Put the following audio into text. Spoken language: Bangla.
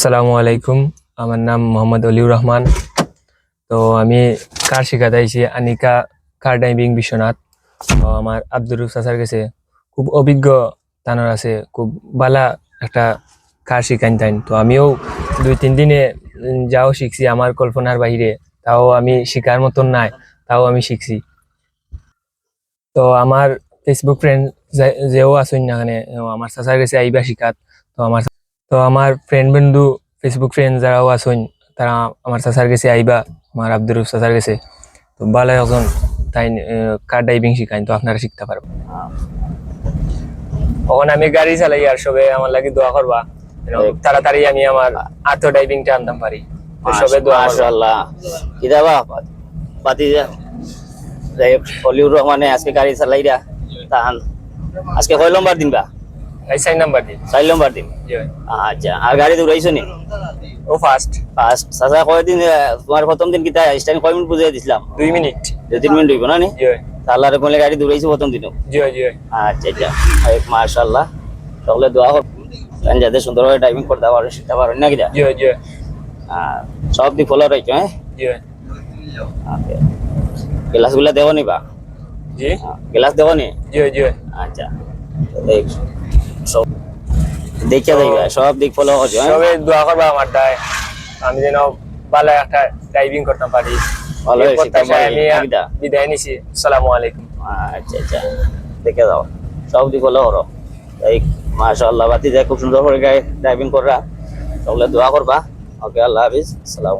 আসসালামু আলাইকুম। আমার নাম মোহাম্মদ অলিউর রহমান। তো আমি কার শিখাতে আইছি? Anika car driving Biswanath. তো আমার আব্দুর চাচার কাছে খুব অভিজ্ঞ তানোর আছে, খুব বালা একটা কার শিখাইন তাইন। তো আমিও দুই, তিন দিনে যাও শিখছি আমার কল্পনার বাইরে তাও আমি শিকার মতন নাই, তাও আমি শিখছি। তো আমার ফেসবুক ফ্রেন্ড যেও আসুন না আমার চাচার কাছে আইবা শিখাত। তো আমার তো আমার ফ্রেন্ড বন্ধু ফেসবুক ফ্রেন্ড যারাও আসুন তারা আমার চাচার কাছে আইবা আমার আব্দুর চাচার কাছে। তো ভালো এখন তাই কার ড্রাইভিং শিখাইন তো আপনারা শিখতে পারব তখন আমি গাড়ি চালাই আর সবে আমার লাগি দোয়া করবা তাড়াতাড়ি আমি আমার আত্ম ড্রাইভিংটা আনতাম পারি সবে দোয়া মাশাআল্লাহ কিদাবা বাতি যাই হলিউড রহমানে আজকে গাড়ি চালাইরা তাহান আজকে কয় নম্বর দিন বা? এই সাইন নাম্বার দিন। চার নম্বর দিন? আচ্ছা আর গাড়ি দৌড়াইছো নি? ও ফার্স্ট ফার্স্ট চাচা কয়দিন তোমার প্রথম দিন কিতা স্ট্যান্ড কয় মিনিট বুঝাই দিছিলাম। দুই মিনিট। দুই তিন মিনিট হইব না নি? তাহলে কোনে গাড়ি দৌড়াইছো প্রথম দিনও জি জি। আচ্ছা আচ্ছা। মাশাআল্লাহ তাহলে দোয়া হোক যাতে সুন্দরভাবে ড্রাইভিং করতে পারো শিখতে পারো না কিনা? জি জি। সব দিক ফলো রয়েছে হ্যাঁ জি। ভাই গ্লাসগুলা দেবো নি বা? জি। গ্লাস দেবো নি? জি জি। আচ্ছা। সব দেখে যাইবা সব দিক ফলো হ্যাঁ? সবে দোয়া করবা আমার দায়। আমি যেন ভালো একটা ড্রাইভিং করতে পারি। ভালো আমি বিদায় নিছি। আলাইকুম। আচ্ছা আচ্ছা। দেখে যাও সব দিক ফলো করো। এই মাশাআল্লাহ বাতি যায় খুব সুন্দর করে গাড়ি ড্রাইভিং করা তাহলে দোয়া করবা। ওকে আল্লাহ হাফিজ। আসসালামু